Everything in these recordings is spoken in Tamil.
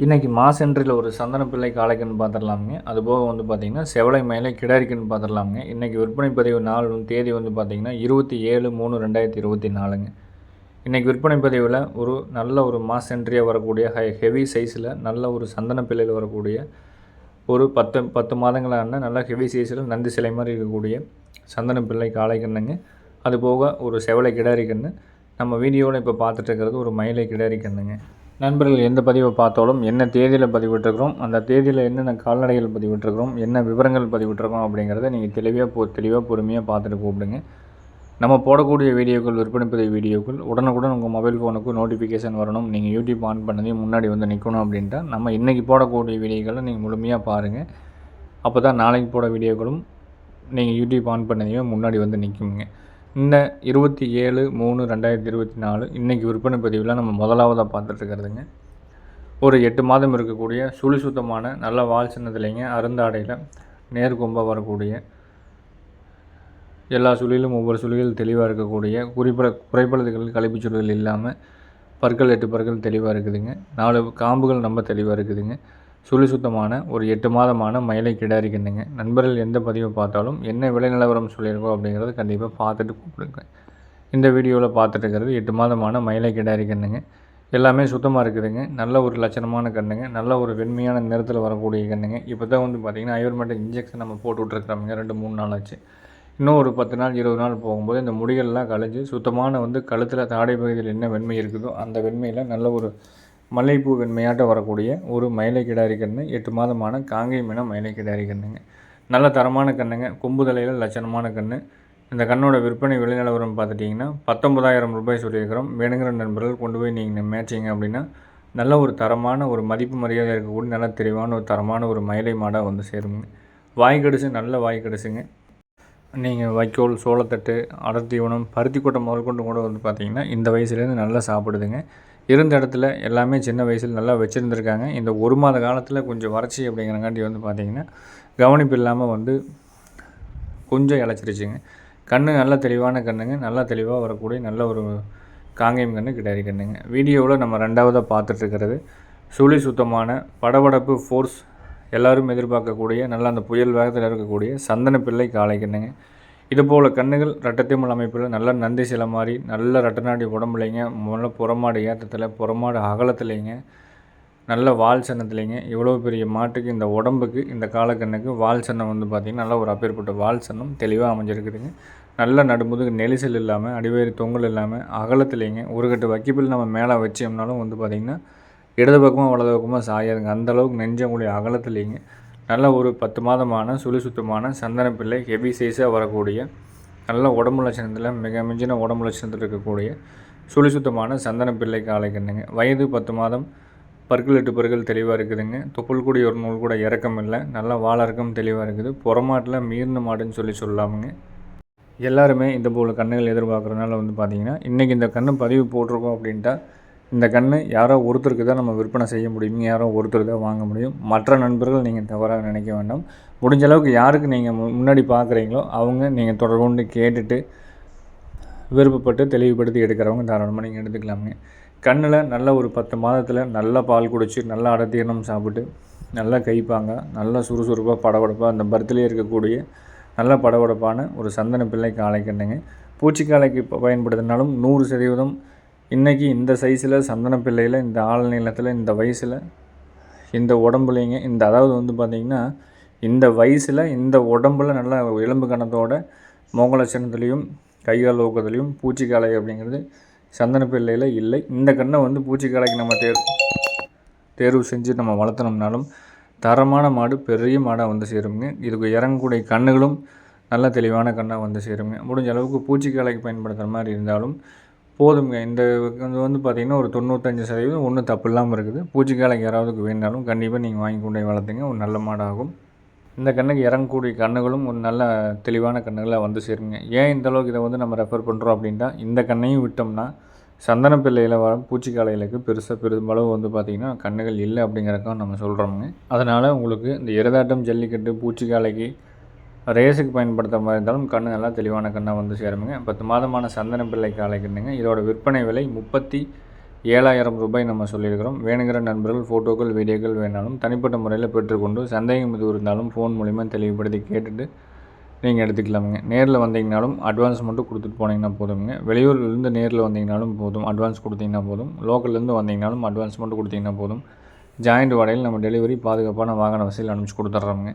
இன்றைக்கி மாசென்ட்ரியில் ஒரு சந்தன பிள்ளை காளைக்கன்னு பார்த்துடலாமுங்க. அதுபோக வந்து பார்த்திங்கன்னா செவலை மயிலை கிடாரிக்கன்னு பார்த்துடலாமுங்க. இன்றைக்கி விற்பனை பதிவு நாள் தேதி வந்து பார்த்திங்கன்னா இருபத்தி ஏழு மூணு ரெண்டாயிரத்தி இருபத்தி நாலுங்க. இன்றைக்கி விற்பனை பதிவில் ஒரு நல்ல ஒரு மாஸ் என்ட்ரியாக வரக்கூடிய ஹை ஹெவி சைஸில் நல்ல ஒரு சந்தன பிள்ளையில் வரக்கூடிய ஒரு பத்து பத்து மாதங்களான நல்ல ஹெவி சைஸில் நந்தி சிலை மாதிரி இருக்கக்கூடிய சந்தன பிள்ளை காளைக்கண்ணுங்க. அது போக ஒரு செவலை கிடாரி கன்று நம்ம வீடியோவில் இப்போ பார்த்துட்டு இருக்கிறது ஒரு மயிலை கிடாரிக்கண்ணுங்க. நண்பர்கள் எந்த பதிவை பார்த்தாலும் என்ன தேதியில் பதிவிட்டிருக்கிறோம் அந்த தேதியில் என்னென்ன கால்நடைகள் பதிவிட்டிருக்கிறோம் என்ன விவரங்கள் பதிவிட்டிருக்கோம் அப்படிங்கிறத நீங்கள் தெளிவாக பொ தெளிவாக பொறுமையாக பார்த்துட்டு கூப்பிடுங்க. நம்ம போடக்கூடிய வீடியோக்கள் விற்பனை பதிவு வீடியோக்கள் உடனுக்குடன் உங்கள் மொபைல் ஃபோனுக்கு நோட்டிஃபிகேஷன் வரணும். நீங்கள் யூடியூப் ஆன் பண்ணதையும் முன்னாடி வந்து நிற்கணும் அப்படின்ட்டா நம்ம இன்றைக்கி போடக்கூடிய வீடியோக்களை நீங்கள் முழுமையாக பாருங்கள் அப்போ தான் நாளைக்கு போட வீடியோக்களும் நீங்கள் யூடியூப் ஆன் பண்ணதையும் முன்னாடி வந்து நிற்குங்க இந்த இருபத்தி ஏழு மூணு ரெண்டாயிரத்தி இருபத்தி நாலு இன்றைக்கி விற்பனை பதிவில் நம்ம முதலாவதாக பார்த்துட்ருக்கிறதுங்க ஒரு எட்டு மாதம் இருக்கக்கூடிய சுழி சுத்தமான நல்ல வால் சின்னத்துலேங்க அருந்தாடையில் நேர்கொம்பாக வரக்கூடிய எல்லா சுழிலும் ஒவ்வொரு சுழிகள் தெளிவாக இருக்கக்கூடிய குறிப்பிட குறைபடுத்துகள் கழிப்பு சுழிகள் இல்லாமல் பற்கள் எட்டு பற்கள் தெளிவாக இருக்குதுங்க. நாலு காம்புகள் ரொம்ப தெளிவாக இருக்குதுங்க. சுழி சுத்தமான ஒரு எட்டு மாதமான மயிலை கிடாரி கண்ணுங்க நண்பர்கள் எந்த பதிவை பார்த்தாலும் என்ன விலை நிலவரம் சொல்லியிருக்கோம் அப்படிங்கிறத கண்டிப்பாக பார்த்துட்டு கூப்பிடுங்க. இந்த வீடியோவில் பார்த்துட்டு இருக்கிறது எட்டு மாதமான மயிலை கிடாரி கண்ணுங்க எல்லாமே சுத்தமாக இருக்குதுங்க. நல்ல ஒரு லட்சணமான கண்ணுங்க. நல்ல ஒரு வெண்மையான நிறத்தில் வரக்கூடிய கண்ணுங்க. இப்போ தான் வந்து பார்த்திங்கன்னா ஐவர்மெண்ட் இன்ஜெக்ஷன் நம்ம போட்டு விட்ருக்குறோமுங்க ரெண்டு மூணு நாள் ஆச்சு. இன்னும் ஒரு பத்து நாள் இருபது நாள் போகும்போது இந்த முடிகள்லாம் கழிஞ்சு சுத்தமான வந்து கழுத்தில் தாடை பகுதியில் என்ன வெண்மை இருக்குதோ அந்த வெண்மையில் நல்ல ஒரு மல்லிகைப்பூ வெண்மையாட்ட வரக்கூடிய ஒரு மயிலை கிடாரி கன்று எட்டு மாதமான காங்கை மீன மயிலை கிடாரி கன்றுங்க. நல்ல தரமான கண்ணுங்க கொம்பு தலையில் லட்சணமான கன்று. இந்த கண்ணோட விற்பனை விளைநிலவரம் பார்த்துட்டிங்கன்னா பத்தொன்பதாயிரம் ரூபாய் சொல்லியிருக்கிறோம். வேணுங்கிற நண்பர்கள் கொண்டு போய் நீங்கள் மேட்சிங்க அப்படின்னா நல்ல ஒரு தரமான ஒரு மதிப்பு மரியாதை இருக்கக்கூடிய நல்ல தெளிவான ஒரு தரமான ஒரு மயிலை மாடாக வந்து சேருங்க. வாய் கடிச்சு நல்ல வாய் கடிச்சுங்க. நீங்கள் வைக்கோல் சோளத்தட்டு அடர்த்தீவனம் பருத்தி கொட்டை முதல் கொண்டு கூட வந்து பார்த்திங்கன்னா இந்த வயசுலேருந்து நல்லா சாப்பிடுதுங்க. இருந்த இடத்துல எல்லாமே சின்ன வயசில் நல்லா வச்சுருந்துருக்காங்க. இந்த ஒரு மாத காலத்தில் கொஞ்சம் வறட்சி அப்படிங்கிறங்காட்டி வந்து பார்த்திங்கன்னா கவனிப்பு இல்லாமல் வந்து கொஞ்சம் இழைச்சிருச்சுங்க. கண் நல்ல தெளிவான கண்ணுங்க. நல்லா தெளிவாக வரக்கூடிய நல்ல ஒரு காங்கேயம் கண்ணு கிட்டாரி கண்ணுங்க. வீடியோவில் நம்ம ரெண்டாவதாக பார்த்துட்ருக்கிறது சுழி சுத்தமான படபடப்பு ஃபோர்ஸ் எல்லோரும் எதிர்பார்க்கக்கூடிய நல்ல அந்த புயல் வேகத்தில் இருக்கக்கூடிய சந்தன பிள்ளை காளை கண்ணுங்க. கண்ணுகள் ரெட்டத்திமல் அமைப்பில் நல்ல நந்தி சில மாதிரி நல்ல ரட்டநாடி உடம்புலைங்க நல்ல புறமாடு ஏற்றத்தில் புறமாடு அகலத்துலேங்க நல்ல வால் சன்னத்துலேங்க. இவ்வளோ பெரிய மாட்டுக்கு இந்த உடம்புக்கு இந்த காலக்கண்ணுக்கு வால் சன்னம் வந்து பார்த்திங்கன்னா நல்ல ஒரு அப்பேற்பட்ட வால் சன்னம் தெளிவாக அமைஞ்சிருக்குதுங்க. நல்ல நடுமுதுக்கு நெரிசல் இல்லாமல் அடிவேறு தொங்கல் இல்லாமல் அகலத்துலேங்க. ஒரு கட்டு வக்கிப்பில் நம்ம மேலே வச்சோம்னாலும் வந்து பார்த்திங்கன்னா இடது பக்கமாக வலது பக்கமாக சாயாதுங்க. அந்தளவுக்கு நெஞ்சங்களுடைய அகலத்துலேங்க. நல்ல ஒரு பத்து மாதமான சுழி சுத்தமான சந்தன பிள்ளை ஹெவி சைஸாக வரக்கூடிய நல்ல உடம்பு லட்சணத்தில் மிக மிஞ்சின உடம்பு லட்சணத்தில் இருக்கக்கூடிய சுழி சுத்தமான சந்தன பிள்ளைக்கு காலை வயது பத்து மாதம் பற்கள் எட்டு பற்கள் தெளிவாக இருக்குதுங்க. தொப்புள் கூடிய ஒரு நூல் கூட இறக்கம் இல்லை. நல்லா வாழறக்கம் தெளிவாக இருக்குது. புறமாட்டில் மீறின மாடுன்னு சொல்லி சொல்லாமுங்க. எல்லாருமே இந்த போல் கண்ணுகள் எதிர்பார்க்குறதுனால வந்து பார்த்திங்கன்னா இன்றைக்கி இந்த கண்ணு பதிவு போட்டிருக்கோம் அப்படின்ட்டா இந்த கன்று யாரோ ஒருத்தருக்கு தான் நம்ம விற்பனை செய்ய முடியும் யாரோ ஒருத்தர் தான் வாங்க முடியும். மற்ற நண்பர்கள் நீங்கள் தவறாக நினைக்க வேண்டாம். முடிஞ்ச அளவுக்கு யாருக்கு நீங்கள் முன்னாடி பார்க்குறீங்களோ அவங்க நீங்கள் தொடர்பு கேட்டுட்டு விருப்பப்பட்டு தெளிவுபடுத்தி எடுக்கிறவங்க தாராளமாக நீங்கள் எடுத்துக்கலாமுங்க. கண்ணில் நல்ல ஒரு பத்து மாதத்தில் நல்லா பால் குடிச்சு நல்லா அடத்தீரணம் சாப்பிட்டு நல்லா கைப்பாங்க நல்லா சுறுசுறுப்பாக படபடப்பாக அந்த பர்த்லேயே இருக்கக்கூடிய நல்ல படபடப்பான ஒரு சந்தன பிள்ளை காளை கண்ணுங்க. பூச்சிக்காலைக்கு பயன்படுத்தினாலும் நூறு சதவீதம் இன்றைக்கி இந்த சைஸில் சந்தன பிள்ளையில் இந்த ஆள் நீளத்தில் இந்த வயசில் இந்த உடம்புலைங்க இந்த அதாவது வந்து பார்த்திங்கன்னா இந்த வயசில் இந்த உடம்புல நல்லா எலும்பு கணத்தோட மோகலட்சணத்துலேயும் கைகால் ஊக்கத்துலேயும் பூச்சிக்காலை அப்படிங்கிறது சந்தன பிள்ளையில் இல்லை. இந்த கண்ணை வந்து பூச்சிக்காலைக்கு நம்ம தேர் தேர்வு செஞ்சு நம்ம வளர்த்தனோம்னாலும் தரமான மாடு பெரிய மாடாக வந்து சேருங்க இதுக்கு இறங்கக்கூடிய கண்ணுகளும் நல்ல தெளிவான கண்ணாக வந்து சேருங்க முடிஞ்ச அளவுக்கு பூச்சிக்காலைக்கு பயன்படுத்துகிற மாதிரி இருந்தாலும் போதுங்க இந்த இது வந்து பார்த்திங்கன்னா ஒரு தொண்ணூத்தஞ்சு சதவீதம் ஒன்றும் தப்பு இல்லாமல் இருக்குது. பூச்சிக்காலைக்கு யாராவதுக்கு வேணாலும் கண்டிப்பாக நீங்கள் வாங்கி கொண்டு வளர்த்துங்க. ஒரு நல்ல மாடாகும். இந்த கண்ணுக்கு இறங்கக்கூடிய கண்ணுகளும் ஒரு நல்ல தெளிவான கண்ணுகளாக வந்து சேருங்க. ஏன் இந்த அளவுக்கு இதை வந்து நம்ம ரெஃபர் பண்ணுறோம் அப்படின்ட்டா இந்த கண்ணையும் விட்டோம்னா சந்தன பிள்ளையில் வர பூச்சிக்காலைகளுக்கு பெருசாக பெரும்பளவு வந்து பார்த்திங்கன்னா கண்ணுகள் இல்லை அப்படிங்கிறதுக்கும் நம்ம சொல்கிறோமுங்க அதனால் உங்களுக்கு இந்த இறதாட்டம் ஜல்லிக்கட்டு பூச்சிக்காலைக்கு ரேஸுக்கு பயன்படுத்த மாதிரி இருந்தாலும் கண்ணு நல்லா தெளிவான கண்ணாக வந்து சேருமுங்க. பத்து மாதமான சந்தன பிள்ளை காலை கண்ணுங்க. இதோட விற்பனை விலை முப்பத்தி ஏழாயிரம் ரூபாய் நம்ம சொல்லியிருக்கிறோம். வேணுங்கிற நண்பர்கள் ஃபோட்டோக்கள் வீடியோக்கள் வேணாலும் தனிப்பட்ட முறையில் பெற்றுக்கொண்டு சந்தேகம் எதுவும் இருந்தாலும் ஃபோன் மூலிமா தெளிவுபடுத்தி கேட்டுட்டு நீங்கள் எடுத்துக்கலாமுங்க. நேரில் வந்தீங்கனாலும் அட்வான்ஸ் மட்டும் கொடுத்துட்டு போனீங்கன்னா போதுங்க வெளியூர்லேருந்து நேரில் வந்தீங்கனாலும் போதும். அட்வான்ஸ் கொடுத்தீங்கன்னா போதும். லோக்கல்லேருந்து வந்தீங்கனாலும் அட்வான்ஸ் மட்டும் கொடுத்தீங்கன்னா போதும். ஜாயிண்ட் வாடகையில் நம்ம டெலிவரி பாதுகாப்பான வாகன வசதியில் அனுப்பிச்சி கொடுத்துட்றோமுங்க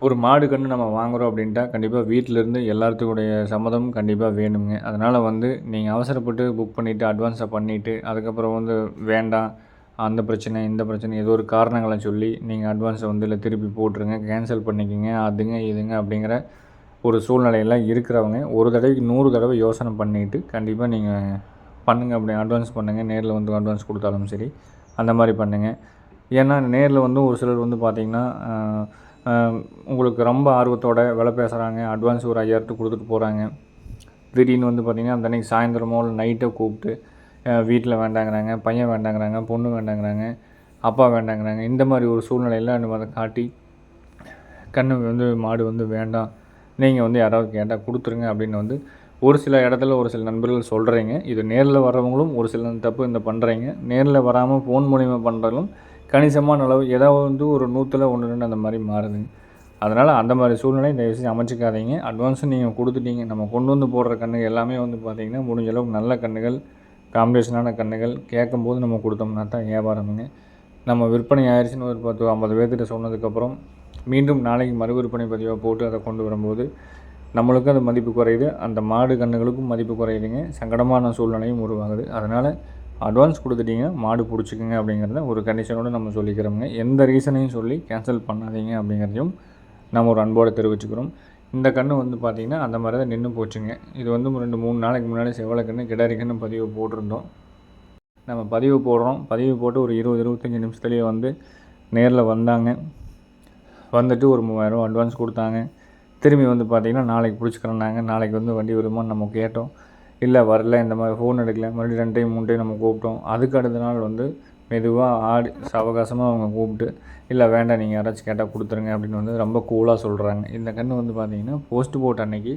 ஒரு மாடு கன்று நம்ம வாங்குகிறோம் அப்படின்ட்டா கண்டிப்பாக வீட்டிலேருந்து எல்லாத்துக்குடைய சம்மதமும் கண்டிப்பாக வேணுங்க அதனால் வந்து நீங்கள் அவசரப்பட்டு புக் பண்ணிவிட்டு அட்வான்ஸை பண்ணிவிட்டு அதுக்கப்புறம் வந்து வேண்டாம் அந்த பிரச்சனை இந்த பிரச்சனை ஏதோ ஒரு காரணங்களை சொல்லி நீங்கள் அட்வான்ஸை வந்து இல்லை திருப்பி போட்டுருங்க கேன்சல் பண்ணிக்கோங்க அதுங்க இதுங்க அப்படிங்கிற ஒரு சூழ்நிலையெல்லாம் இருக்கிறவங்க ஒரு தடவைக்கு நூறு தடவை யோசனை பண்ணிவிட்டு கண்டிப்பாக நீங்கள் பண்ணுங்கள் அப்படி அட்வான்ஸ் பண்ணுங்கள் நேரில் வந்து அட்வான்ஸ் கொடுத்தாலும் சரி அந்த மாதிரி பண்ணுங்கள் ஏன்னா நேரில் வந்து ஒரு சிலர் வந்து பார்த்திங்கன்னா உங்களுக்கு ரொம்ப ஆர்வத்தோட விலை பேசுகிறாங்க அட்வான்ஸ் ஒரு ஐயாயிரத்து கொடுத்துட்டு போகிறாங்க திடீர்னு வந்து பார்த்திங்கன்னா அந்த அன்றைக்கி சாயந்தரமோ இல்லை நைட்டோ கூப்பிட்டு வீட்டில் வேண்டாங்கிறாங்க பையன் வேண்டாங்கிறாங்க பொண்ணு வேண்டாங்கிறாங்க அப்பா வேண்டாங்கிறாங்க இந்த மாதிரி ஒரு சூழ்நிலையில் நம்ம அதை காட்டி கண்ணு வந்து மாடு வந்து வேண்டாம் நீங்கள் வந்து யாராவது கேட்டால் கொடுத்துருங்க அப்படின்னு வந்து ஒரு சில இடத்துல ஒரு சில நண்பர்கள் சொல்கிறீங்க இது நேரில் வர்றவங்களும் ஒரு சில தப்பு இந்த பண்ணுறீங்க நேரில் வராமல் ஃபோன் மூலிமா பண்ணுறதும் கணிசமான அளவு ஏதாவது வந்து ஒரு நூற்றில் ஒன்று ரெண்டு அந்த மாதிரி மாறுதுங்க அதனால் அந்த மாதிரி சூழ்நிலை தயவுசெய்து அமைச்சிக்காதீங்க. அட்வான்ஸும் நீங்கள் கொடுத்துட்டீங்க நம்ம கொண்டு வந்து போடுற கண்ணுகள் எல்லாமே வந்து பார்த்திங்கன்னா முடிஞ்ச அளவுக்கு நல்ல கண்ணுகள் காம்பினேஷனான கண்ணுகள் கேட்கும்போது நம்ம கொடுத்தோம்னா தான் வியாபாரமுங்க நம்ம விற்பனை ஆயிடுச்சுன்னு ஒரு பத்து ஐம்பது பேர்த்திட்ட சொன்னதுக்கப்புறம் மீண்டும் நாளைக்கு மறு விற்பனை பதிவாக போட்டு அதை கொண்டு வரும்போது நம்மளுக்கும் அது மதிப்பு குறையுது. அந்த மாடு கண்ணுகளுக்கும் மதிப்பு குறையுதுங்க. சங்கடமான சூழ்நிலையும் உருவாகுது. அதனால் அட்வான்ஸ் கொடுத்துட்டீங்க மாடு பிடிச்சிக்கோங்க அப்படிங்கிறத ஒரு கண்டிஷனோடு நம்ம சொல்லிக்கிறோமுங்க. எந்த ரீசனையும் சொல்லி கேன்சல் பண்ணாதீங்க அப்படிங்கிறதையும் நம்ம ஒரு அன்போடு தெரிவிச்சுக்கிறோம். இந்த கன்று வந்து பார்த்திங்கன்னா அந்த மாதிரி தான் நின்று போச்சுங்க. இது வந்து ரெண்டு மூணு நாளைக்கு முன்னாடி செவ்வளை கன்று கிடாரி கன்று பதிவு போட்டிருந்தோம். நம்ம பதிவு போடுறோம். பதிவு போட்டு ஒரு இருபது இருபத்தஞ்சி நிமிஷத்துலேயே வந்து நேரில் வந்தாங்க. வந்துட்டு ஒரு மூவாயிரம் அட்வான்ஸ் கொடுத்தாங்க. திரும்பி வந்து பார்த்திங்கன்னா நாளைக்கு பிடிச்சிக்கிறோன்னாங்க. நாளைக்கு வந்து வண்டி வருமானு நம்ம கேட்டோம். இல்லை வரல இந்த மாதிரி ஃபோன் எடுக்கல. மறுபடியும் ரெண்டு டைம் மூணு டைம் நம்ம கூப்பிட்டோம். அதுக்கு அடுத்த நாள் வந்து மெதுவாக ஆடி சாவகாசமாக அவங்க கூப்பிட்டு இல்லை வேண்டாம் நீங்கள் யாராச்சும் கேட்டால் கொடுத்துருங்க அப்படின்னு வந்து ரொம்ப கூலாக சொல்கிறாங்க இந்த கன்று வந்து பார்த்திங்கன்னா போஸ்ட் போட் அன்னைக்கு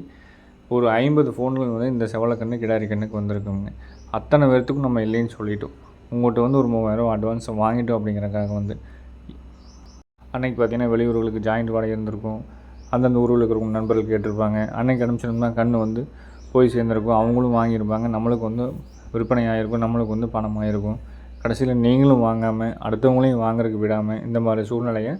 ஒரு ஐம்பது ஃபோன்கள் வந்து இந்த செவலை கன்று கிடாரி கண்ணுக்கு வந்திருக்குங்க. அத்தனை பேர்த்துக்கும் நம்ம இல்லைன்னு சொல்லிட்டோம். உங்கள்கிட்ட வந்து ஒரு மூவாயிரம் அட்வான்ஸ் வாங்கிட்டோம் அப்படிங்கிறக்காக வந்து. அன்னைக்கு பார்த்தீங்கன்னா வெளியூர்களுக்கு ஜாயிண்ட் வாடகை இருந்திருக்கும். அந்தந்த ஊரில் இருக்கிறவங்க நண்பர்கள் கேட்டிருப்பாங்க. அன்னைக்கு அனுப்பிச்சிருந்தா கண்ணு வந்து போய் சேர்ந்துருக்கும். அவங்களும் வாங்கியிருப்பாங்க. நம்மளுக்கு வந்து விற்பனை ஆகிருக்கும் நம்மளுக்கு வந்து பணம் ஆகிருக்கும் கடைசியில் நீங்களும் வாங்காமல் அடுத்தவங்களையும் வாங்குறதுக்கு விடாமல் இந்த மாதிரி சூழ்நிலையை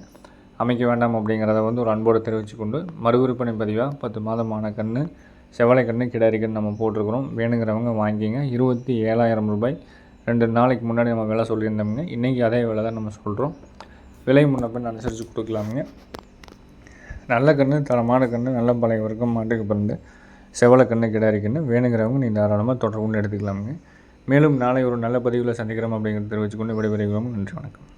அமைக்க வேண்டாம் அப்படிங்கிறத வந்து ஒரு அன்போடு தெரிவித்து கொண்டு மறு விற்பனை பதிவாக பத்து மாதமான கன்று செவலை கன்று கிடாரி கன்று நம்ம போட்டிருக்கிறோம். வேணுங்கிறவங்க வாங்கிங்க இருபத்தி ஏழாயிரம் ரூபாய். ரெண்டு நாளைக்கு முன்னாடி நம்ம விலை சொல்லியிருந்தோம்ங்க. இன்றைக்கி அதே விலை தான் நம்ம சொல்கிறோம் விலை முன்னப்பின் அனுசரித்து கொடுக்கலாமுங்க. நல்ல கன்று தரமான கன்று நல்ல பழைய வர்க்கம் மாட்டுக்கு பிறந்து. செவலை கண்ணை கிடாரி வேணுங்கிறவங்க நீங்கள் தாராளமாக தொடர்பு எடுத்துக்கலாமுங்க. மேலும் நாளை ஒரு நல்ல பதிவில் சந்திக்கிறோம் அப்படிங்கிறத தெரிவிச்சுக்கொண்டு விடைபெறுகிறோம். நன்றி வணக்கம்.